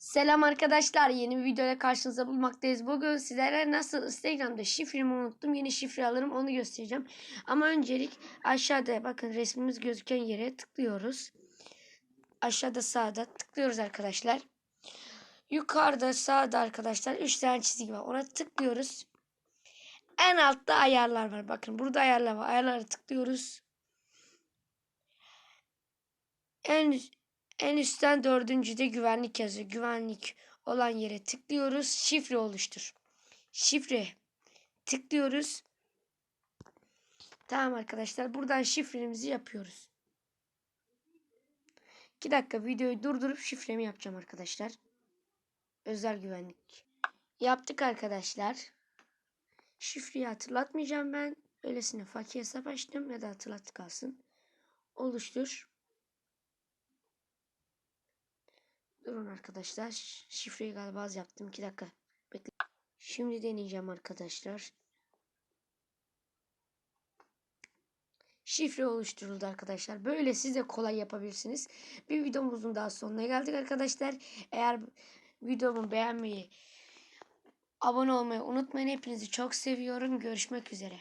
Selam arkadaşlar. Yeni bir videoyla karşınızda bulmaktayız. Bugün sizlere nasıl Instagram'da şifremi unuttum. Yeni şifre alırım onu göstereceğim. Ama öncelik aşağıda bakın resmimiz gözüken yere tıklıyoruz. Aşağıda sağda tıklıyoruz arkadaşlar. Yukarıda sağda arkadaşlar 3 tane çizgi var. Ona tıklıyoruz. En altta ayarlar var. Bakın burada ayarlar var. Ayarlara tıklıyoruz. En en üstten dördüncüde güvenlik yazıyor. Güvenlik olan yere tıklıyoruz. Şifre oluştur. Şifre tıklıyoruz. Tamam arkadaşlar. Buradan şifremizi yapıyoruz. 2 dakika videoyu durdurup şifremi yapacağım arkadaşlar. Özel güvenlik. Yaptık arkadaşlar. Şifreyi hatırlatmayacağım ben. Öylesine fakir hesap açtım ya da hatırlat kalsın. Oluştur. Durun arkadaşlar. Şifreyi galiba az yaptım. 2 dakika. Bekle. Şimdi deneyeceğim arkadaşlar. Şifre oluşturuldu arkadaşlar. Böyle siz de kolay yapabilirsiniz. Bir videomuzun daha sonuna geldik arkadaşlar. Eğer videomu beğenmeyi, abone olmayı unutmayın. Hepinizi çok seviyorum. Görüşmek üzere.